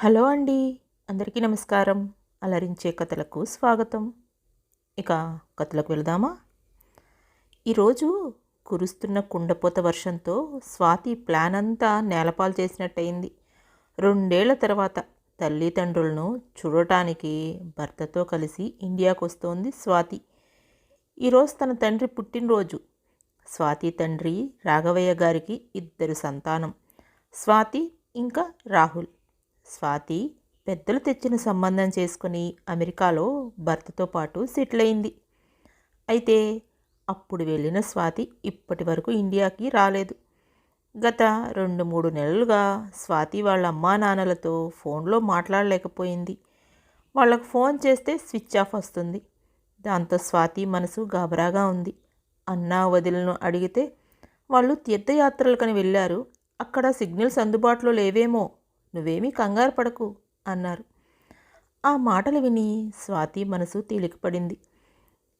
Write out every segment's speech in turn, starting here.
Hello అండి. అందరికీ నమస్కారం. అలరించే కథలకు స్వాగతం. ఇక కథలకు వెళదామా? ఈరోజు కురుస్తున్న కుండపోత వర్షంతో స్వాతి ప్లాన్ అంతా నేలపాలు చేసినట్టయింది. రెండేళ్ళ తర్వాత తల్లిదండ్రులను చూడటానికి భర్తతో కలిసి ఇండియాకు వస్తోంది స్వాతి. ఈరోజు తన తండ్రి పుట్టినరోజు. స్వాతి తండ్రి రాఘవయ్య గారికి ఇద్దరు సంతానం. స్వాతి ఇంకా రాహుల్. స్వాతి పెద్దలు తెచ్చిన సంబంధం చేసుకుని అమెరికాలో భర్తతో పాటు సెటిల్ అయింది. అయితే అప్పుడు వెళ్ళిన స్వాతి ఇప్పటి వరకు ఇండియాకి రాలేదు. గత రెండు మూడు నెలలుగా స్వాతి వాళ్ళ అమ్మా నాన్నలతో ఫోన్లో మాట్లాడలేకపోయింది. వాళ్ళకు ఫోన్ చేస్తే స్విచ్ ఆఫ్ వస్తుంది. దాంతో స్వాతి మనసు గాబరాగా ఉంది. అన్నా వదిలను అడిగితే వాళ్ళు తీర్థయాత్రలకని వెళ్ళారు. అక్కడ సిగ్నల్స్ అందుబాటులో లేవేమో నువ్వేమీ కంగారు పడకు అన్నారు. ఆ మాటలు విని స్వాతి మనసు తేలికపడింది.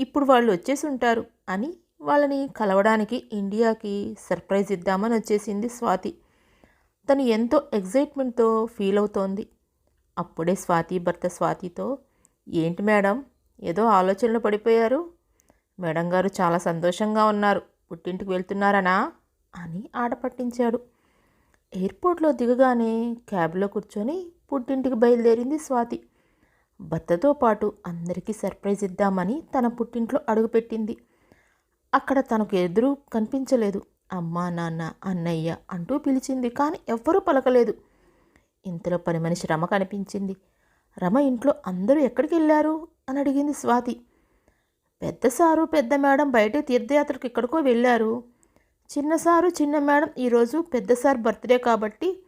ఇప్పుడు వాళ్ళు వచ్చేసి ఉంటారు అని వాళ్ళని కలవడానికి ఇండియాకి సర్ప్రైజ్ ఇద్దామని వచ్చేసింది స్వాతి. తను ఎంతో ఎగ్జైట్మెంట్తో ఫీల్ అవుతోంది. అప్పుడే స్వాతి భర్త స్వాతితో ఏంటి మేడం ఏదో ఆలోచనలో పడిపోయారు? మేడం గారు చాలా సంతోషంగా ఉన్నారు. పుట్టింటికి వెళ్తున్నారనా? అని ఆట పట్టించాడు. ఎయిర్పోర్ట్లో దిగగానే క్యాబ్లో కూర్చొని పుట్టింటికి బయలుదేరింది స్వాతి. భర్తతో పాటు అందరికీ సర్ప్రైజ్ ఇద్దామని తన పుట్టింట్లో అడుగుపెట్టింది. అక్కడ తనకు ఎదురు కనిపించలేదు. అమ్మ నాన్న అన్నయ్య అంటూ పిలిచింది కానీ ఎవ్వరూ పలకలేదు. ఇంతలో పని మనిషి రమ కనిపించింది. రమ ఇంట్లో అందరూ ఎక్కడికి వెళ్ళారు అని అడిగింది స్వాతి. పెద్ద సారు పెద్ద మేడం బయట తీర్థయాత్రకు ఎక్కడికో వెళ్ళారు. చిన్న సారు చిన్న మేడం ఈరోజు పెద్ద సార్ బర్త్డే కాబట్టి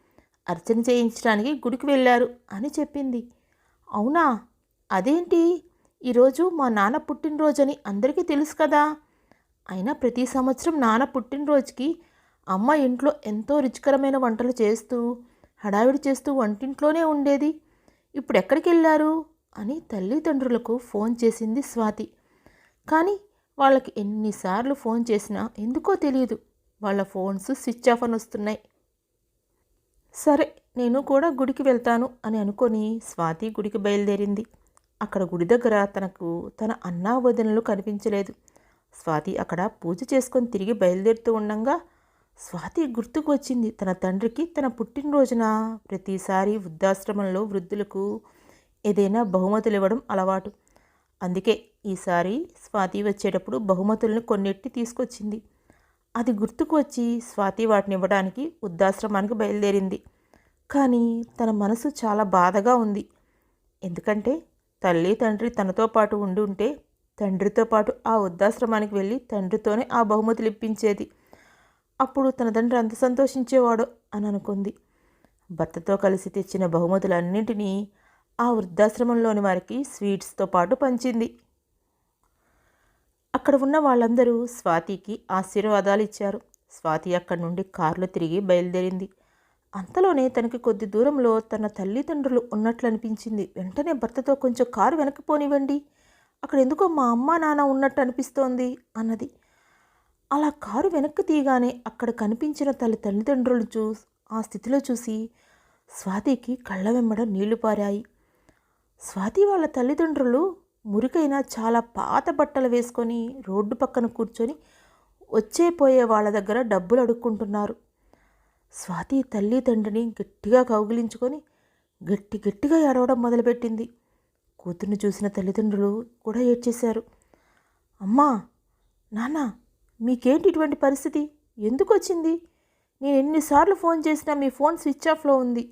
అర్చన చేయించడానికి గుడికి వెళ్ళారు అని చెప్పింది. అవునా? అదేంటి? ఈరోజు మా నాన్న పుట్టినరోజని అందరికీ తెలుసు కదా. అయినా ప్రతి సంవత్సరం నాన్న పుట్టినరోజుకి అమ్మ ఇంట్లో ఎంతో రుచికరమైన వంటలు చేస్తూ హడావిడి చేస్తూ వంటింట్లోనే ఉండేది. ఇప్పుడు ఎక్కడికి వెళ్ళారు? అని తల్లిదండ్రులకు ఫోన్ చేసింది స్వాతి. కానీ వాళ్ళకి ఎన్నిసార్లు ఫోన్ చేసినా ఎందుకో తెలియదు వాళ్ళ ఫోన్స్ స్విచ్ ఆఫ్ అని వస్తున్నాయి. సరే నేను కూడా గుడికి వెళ్తాను అని అనుకొని స్వాతి గుడికి బయలుదేరింది. అక్కడ గుడి దగ్గర తనకు తన అన్నా వదినలు కనిపించలేదు. స్వాతి అక్కడ పూజ చేసుకొని తిరిగి బయలుదేరుతూ ఉండంగా స్వాతి గుర్తుకు వచ్చింది. తన తండ్రికి తన పుట్టినరోజున ప్రతిసారి వృద్ధాశ్రమంలో వృద్ధులకు ఏదైనా బహుమతులు ఇవ్వడం అలవాటు. అందుకే ఈసారి స్వాతి వచ్చేటప్పుడు బహుమతులను కొన్నిట్టి తీసుకొచ్చింది. అది గుర్తుకు వచ్చి స్వాతి వాటిని ఇవ్వడానికి వృద్ధాశ్రమానికి బయలుదేరింది. కానీ తన మనసు చాలా బాధగా ఉంది. ఎందుకంటే తల్లి తండ్రి తనతో పాటు ఉండి ఉంటే తండ్రితో పాటు ఆ వృద్ధాశ్రమానికి వెళ్ళి తండ్రితోనే ఆ బహుమతులు ఇప్పించేది. అప్పుడు తన తండ్రి అంత సంతోషించేవాడు అని అనుకుంది. భర్తతో కలిసి తెచ్చిన బహుమతులన్నింటినీ ఆ వృద్ధాశ్రమంలోని వారికి స్వీట్స్తో పాటు పంచింది. అక్కడ ఉన్న వాళ్ళందరూ స్వాతికి ఆశీర్వాదాలు ఇచ్చారు. స్వాతి అక్కడి నుండి కారులో తిరిగి బయలుదేరింది. అంతలోనే తనకి కొద్ది దూరంలో తన తల్లిదండ్రులు ఉన్నట్లు అనిపించింది వెంటనే భర్తతో కొంచెం కారు వెనక్కి పోనివ్వండి. అక్కడ ఎందుకో మా అమ్మ నాన్న ఉన్నట్టు అనిపిస్తోంది అన్నది. అలా కారు వెనక్కి తీయగానే అక్కడ కనిపించిన తల్లి తల్లిదండ్రులు చూ ఆ స్థితిలో చూసి స్వాతికి కళ్ళ వెంబడ నీళ్ళు పారాయి. స్వాతి వాళ్ళ తల్లిదండ్రులు మురికైన చాలా పాత బట్టలు వేసుకొని రోడ్డు పక్కన కూర్చొని వచ్చే పోయే వాళ్ళ దగ్గర డబ్బులు అడుక్కుంటున్నారు. స్వాతి తల్లి తండ్రిని గట్టిగా కౌగిలించుకొని గట్టి గట్టిగా ఏడవడం మొదలుపెట్టింది. కూతుర్ని చూసిన తల్లిదండ్రులు కూడా ఏడ్చేశారు. అమ్మా నాన్న మీకేంటి ఇటువంటి పరిస్థితి? ఎందుకు వచ్చింది నేను ఎన్నిసార్లు ఫోన్ చేసినా మీ ఫోన్ స్విచ్ ఆఫ్లో ఉంది.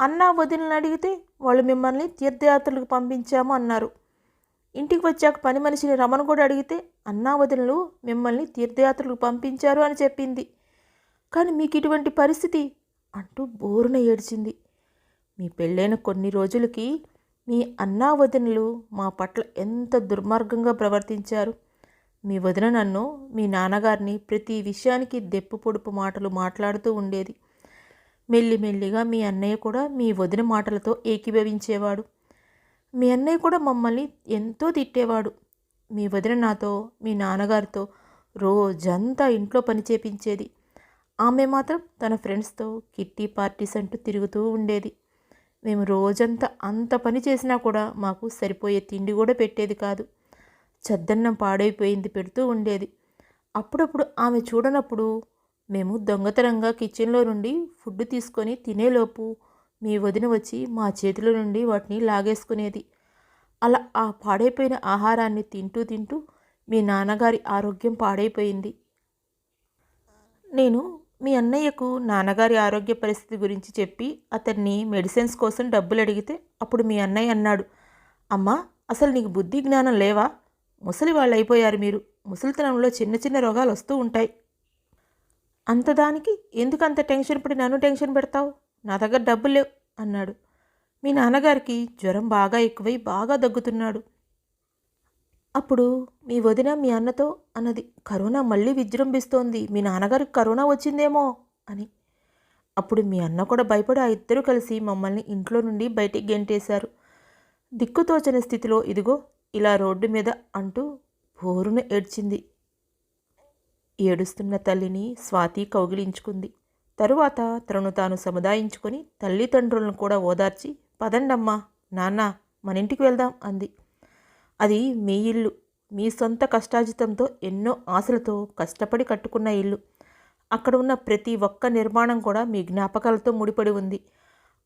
అన్నా వదిలిని అడిగితే వాళ్ళు మిమ్మల్ని తీర్థయాత్రలకు పంపించాము అన్నారు. ఇంటికి వచ్చాక పని మనిషిని రమణ కూడా అడిగితే అన్నా వదినలు మిమ్మల్ని తీర్థయాత్రలకు పంపించారు అని చెప్పింది. కానీ మీకు ఇటువంటి పరిస్థితి అంటూ బోరున ఏడ్చింది. మీ పెళ్ళైన కొన్ని రోజులకి మీ అన్నా వదినలు మా పట్ల ఎంత దుర్మార్గంగా ప్రవర్తించారు. మీ వదిన నన్ను మీ నాన్నగారిని ప్రతి విషయానికి దెప్పు పొడుపు మాటలు మాట్లాడుతూ ఉండేది. మెల్లిమెల్లిగా మీ అన్నయ్య కూడా మీ వదిన మాటలతో ఏకీభవించేవాడు. మీ అన్నయ్య కూడా మమ్మల్ని ఎంతో తిట్టేవాడు. మీ వదిన నాతో మీ నాన్నగారితో రోజంతా ఇంట్లో పని చేపించేది. ఆమె మాత్రం తన ఫ్రెండ్స్తో కిట్టి పార్టీస్ అంటూ తిరుగుతూ ఉండేది. మేము రోజంతా అంత పని చేసినా కూడా మాకు సరిపోయే తిండి కూడా పెట్టేది కాదు. చద్దన్నం పాడైపోయింది పెడుతూ ఉండేది. అప్పుడప్పుడు ఆమె చూడనప్పుడు మేము దొంగతనంగా కిచెన్లో నుండి ఫుడ్ తీసుకొని తినేలోపు మీ వదిన వచ్చి మా చేతిలో నుండి వాటిని లాగేసుకునేది. అలా ఆ పాడైపోయిన ఆహారాన్ని తింటూ తింటూ మీ నాన్నగారి ఆరోగ్యం పాడైపోయింది. నేను మీ అన్నయ్యకు నాన్నగారి ఆరోగ్య పరిస్థితి గురించి చెప్పి అతన్ని మెడిసిన్స్ కోసం డబ్బులు అడిగితే అప్పుడు మీ అన్నయ్య అన్నాడు అమ్మా అసలు నీకు బుద్ధి జ్ఞానం లేవా? ముసలి వాళ్ళు అయిపోయారు మీరు. ముసలితనంలో చిన్న చిన్న రోగాలు వస్తూ ఉంటాయి. అంతదానికి ఎందుకు అంత టెన్షన్ పడి నన్ను టెన్షన్ పెడతావు? నా దగ్గర డబ్బులు లేవు అన్నాడు. మీ నాన్నగారికి జ్వరం బాగా ఎక్కువై బాగా దగ్గుతున్నాడు. అప్పుడు మీ వదిన మీ అన్నతో అన్నది కరోనా మళ్ళీ విజృంభిస్తోంది. మీ నాన్నగారికి కరోనా వచ్చిందేమో అని. అప్పుడు మీ అన్న కూడా భయపడి ఆ ఇద్దరు కలిసి మమ్మల్ని ఇంట్లో నుండి బయటికి గెంటేశారు. దిక్కుతోచని స్థితిలో ఇదిగో ఇలా రోడ్డు మీద అంటూ బోరున ఏడ్చింది. ఏడుస్తున్న తల్లిని స్వాతి కౌగిలించుకుంది. తరువాత తనను తాను సముదాయించుకొని తల్లిదండ్రులను కూడా ఓదార్చి పదండమ్మా నాన్న మన ఇంటికి వెళ్దాం అంది. అది మీ ఇల్లు. మీ సొంత కష్టాజితంతో ఎన్నో ఆశలతో కష్టపడి కట్టుకున్న ఇల్లు. అక్కడ ఉన్న ప్రతి ఒక్క నిర్మాణం కూడా మీ జ్ఞాపకాలతో ముడిపడి ఉంది.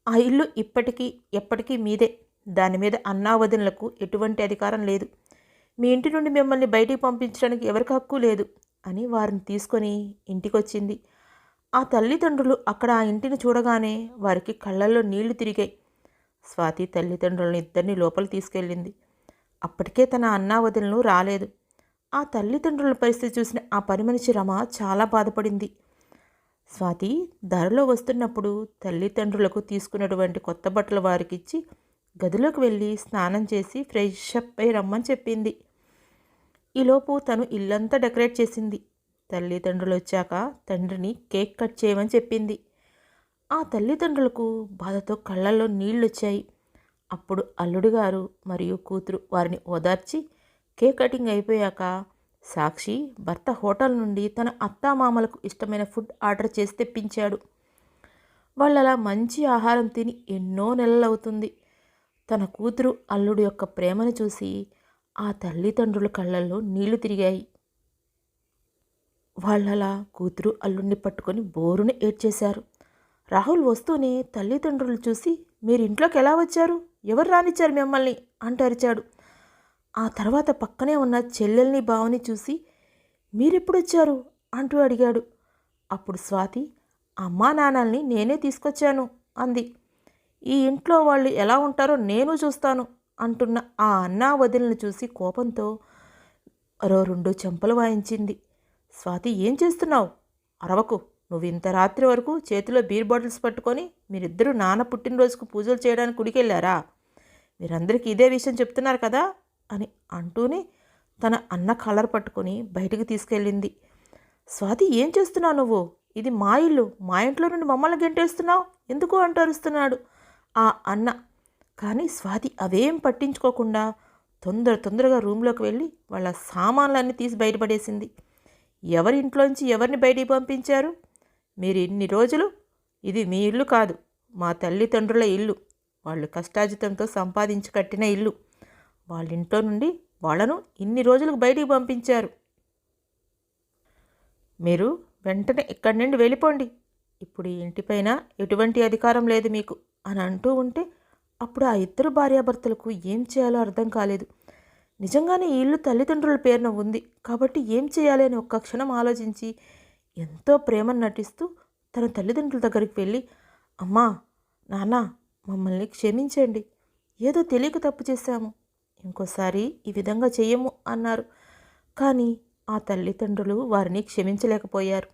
ఆ ఇల్లు ఇప్పటికీ ఎప్పటికీ మీదే. దాని మీద అన్నావదనులకు ఎటువంటి అధికారం లేదు. మీ ఇంటి నుండి మిమ్మల్ని బయటికి పంపించడానికి ఎవరికి హక్కు లేదు అని వారిని తీసుకొని ఇంటికొచ్చింది. ఆ తల్లిదండ్రులు అక్కడ ఆ ఇంటిని చూడగానే వారికి కళ్ళల్లో నీళ్ళు తిరిగాయి. స్వాతి తల్లిదండ్రులను ఇద్దరిని లోపల తీసుకెళ్ళింది. అప్పటికే తన అన్నా వదిలను రాలేదు. ఆ తల్లిదండ్రుల పరిస్థితి చూసిన ఆ పని మనిషి రమ చాలా బాధపడింది. స్వాతి దారిలో వస్తున్నప్పుడు తల్లిదండ్రులకు తీసుకున్నటువంటి కొత్త బట్టలు వారికిచ్చి గదిలోకి వెళ్ళి స్నానం చేసి ఫ్రెష్ అప్ అయి రమ్మని చెప్పింది. ఈలోపు తను ఇల్లంతా డెకరేట్ చేసింది. తల్లిదండ్రులు వచ్చాక తండ్రిని కేక్ కట్ చేయమని చెప్పింది. ఆ తల్లిదండ్రులకు బాధతో కళ్ళల్లో నీళ్ళొచ్చాయి. అప్పుడు అల్లుడు గారు మరియు కూతురు వారిని ఓదార్చి కేక్ కటింగ్ అయిపోయాక సాక్షి భర్త హోటల్ నుండి తన అత్తామామలకు ఇష్టమైన ఫుడ్ ఆర్డర్ చేసి తెప్పించాడు. వాళ్ళు అలా మంచి ఆహారం తిని ఎన్నో నెలలవుతుంది. తన కూతురు అల్లుడు యొక్క ప్రేమను చూసి ఆ తల్లిదండ్రుల కళ్ళల్లో నీళ్ళు తిరిగాయి. వాళ్ళలా కూతురు అల్లుడిని పట్టుకొని బోరుని ఏడ్చేశారు. రాహుల్ వస్తూనే తల్లిదండ్రులు చూసి మీరు ఇంట్లోకి ఎలా వచ్చారు? ఎవరు రానిచ్చారు మిమ్మల్ని? అంటూ అరిచాడు. ఆ తర్వాత పక్కనే ఉన్న చెల్లెల్ని బావని చూసి మీరెప్పుడొచ్చారు? అంటూ అడిగాడు. అప్పుడు స్వాతి అమ్మా నాన్నల్ని నేనే తీసుకొచ్చాను అంది. ఈ ఇంట్లో వాళ్ళు ఎలా ఉంటారో నేను చూస్తాను అంటున్న ఆ అన్నా వదిలిని చూసి కోపంతో మరో రెండు చెంపలు వాయించింది. స్వాతి ఏం చేస్తున్నావు? అరవకు. నువ్వు ఇంత రాత్రి వరకు చేతిలో బీర్ బాటిల్స్ పట్టుకొని మీరిద్దరూ నాన్న పుట్టినరోజుకు పూజలు చేయడానికి గుడికెళ్ళారా? మీరందరికీ ఇదే విషయం చెప్తున్నారు కదా? అని అంటూనే తన అన్న కలర్ పట్టుకొని బయటికి తీసుకెళ్ళింది. స్వాతి ఏం చేస్తున్నావు నువ్వు? ఇది మా ఇల్లు. మా ఇంట్లో నుండి మమ్మల్ని గెంటేస్తున్నావు. ఎందుకు అంటూ అరుస్తున్నాడు? ఆ అన్న. కానీ స్వాతి అవేం పట్టించుకోకుండా తొందర తొందరగా రూమ్లోకి వెళ్ళి వాళ్ళ సామాన్లన్నీ తీసి బయటపడేసింది. ఎవరి ఇంట్లోంచి ఎవరిని బయటికి పంపించారు? మీరు ఇన్ని రోజులు? ఇది మీ ఇల్లు కాదు మా తల్లిదండ్రుల ఇల్లు. వాళ్ళు కష్టాజితంతో సంపాదించి కట్టిన ఇల్లు. వాళ్ళ ఇంట్లో నుండి వాళ్ళను ఇన్ని రోజులకు బయటికి పంపించారు. మీరు వెంటనే ఇక్కడి నుండి వెళ్ళిపోండి. ఇప్పుడు ఈ ఇంటిపైన ఎటువంటి అధికారం లేదు మీకు అని అంటూ ఉంటే అప్పుడు ఆ ఇద్దరు భార్యాభర్తలకు ఏం చేయాలో అర్థం కాలేదు. నిజంగానే ఈ ఇల్లు తల్లిదండ్రుల పేరున ఉంది. కాబట్టి ఏం చేయాలి అని ఒక్క క్షణం ఆలోచించి ఎంతో ప్రేమను నటిస్తూ తన తల్లిదండ్రుల దగ్గరికి వెళ్ళి అమ్మా నాన్న మమ్మల్ని క్షమించండి. ఏదో తెలియక తప్పు చేశాము. ఇంకోసారి ఈ విధంగా చెయ్యము అన్నారు. కానీ ఆ తల్లిదండ్రులు వారిని క్షమించలేకపోయారు.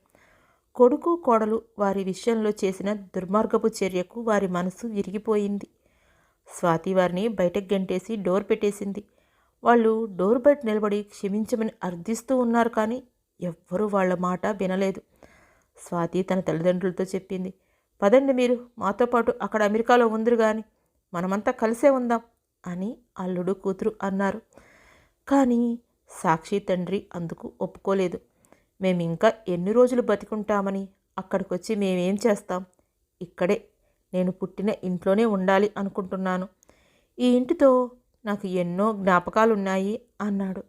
కొడుకు కోడలు వారి విషయంలో చేసిన దుర్మార్గపు చర్యకు వారి మనసు విరిగిపోయింది. స్వాతి వారిని బయటకు గంటేసి డోర్ పెట్టేసింది. వాళ్ళు డోర్ బయట నిలబడి క్షమించమని అర్థిస్తూ ఉన్నారు కానీ ఎవ్వరూ వాళ్ళ మాట వినలేదు. స్వాతి తన తల్లిదండ్రులతో చెప్పింది పదండి మీరు మాతో పాటు అక్కడ అమెరికాలో ఉందరు కానీ మనమంతా కలిసే ఉందాం అని అల్లుడు కూతురు అన్నారు. కానీ సాక్షి తండ్రి అందుకు ఒప్పుకోలేదు. మేము ఇంకా ఎన్ని రోజులు బతికుంటామని అక్కడికి వచ్చి మేమేం చేస్తాం? ఇక్కడే నేను పుట్టిన ఇంట్లోనే ఉండాలి అనుకుంటున్నాను. ఈ ఇంటితో నాకు ఎన్నో జ్ఞాపకాలున్నాయి అన్నాడు.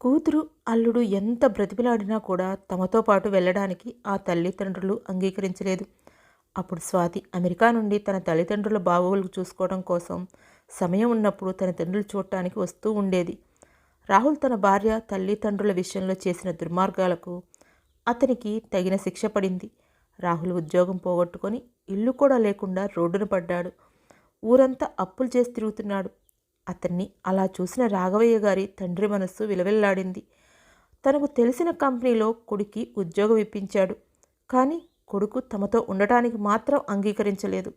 కూతురు అల్లుడు ఎంత బ్రతిమిలాడినా కూడా తమతో పాటు వెళ్ళడానికి ఆ తల్లిదండ్రులు అంగీకరించలేదు. అప్పుడు స్వాతి అమెరికా నుండి తన తల్లిదండ్రుల బాగోగులు చూసుకోవడం కోసం సమయం ఉన్నప్పుడు తన తండ్రులు చూడటానికి వస్తూ ఉండేది. రాహుల్ తన భార్య తల్లిదండ్రుల విషయంలో చేసిన దుర్మార్గాలకు అతనికి తగిన శిక్ష పడింది. రాహుల్ ఉద్యోగం పోగొట్టుకొని ఇల్లు కూడా లేకుండా రోడ్డున పడ్డాడు. ఊరంతా అప్పులు చేసి తిరుగుతున్నాడు. అతన్ని అలా చూసిన రాఘవయ్య గారి తండ్రి మనస్సు విలవిల్లాడింది. తనకు తెలిసిన కంపెనీలో కొడుకి ఉద్యోగం ఇప్పించాడు. కానీ కొడుకు తమతో ఉండటానికి మాత్రం అంగీకరించలేదు.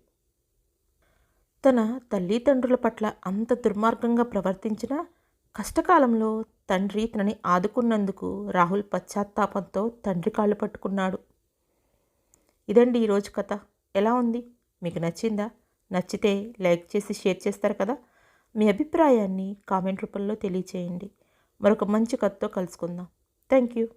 తన తల్లిదండ్రుల పట్ల అంత దుర్మార్గంగా ప్రవర్తించిన కష్టకాలంలో తండ్రి తనని ఆదుకున్నందుకు రాహుల్ పశ్చాత్తాపంతో తండ్రి కాళ్ళు పట్టుకున్నాడు. ఇదండి ఈరోజు కథ. ఎలా ఉంది? మీకు నచ్చిందా? నచ్చితే లైక్ చేసి షేర్ చేస్తారు కదా? మీ అభిప్రాయాన్ని కామెంట్ రూపంలో తెలియచేయండి. మరొక మంచి కథతో కలుసుకుందాం. Thank you.